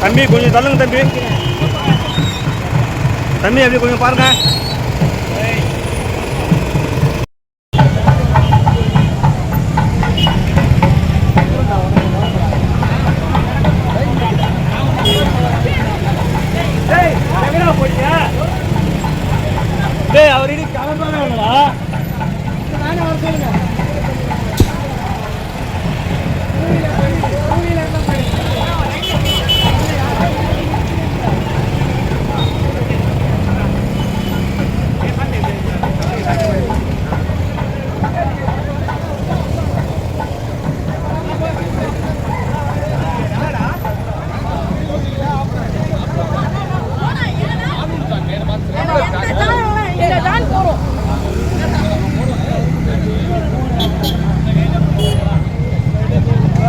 தம்பி கொஞ்சம் தள்ளுங்க தம்பி. தம்பி அப்படி கொஞ்சம் பாருங்கள் cocina.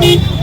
you.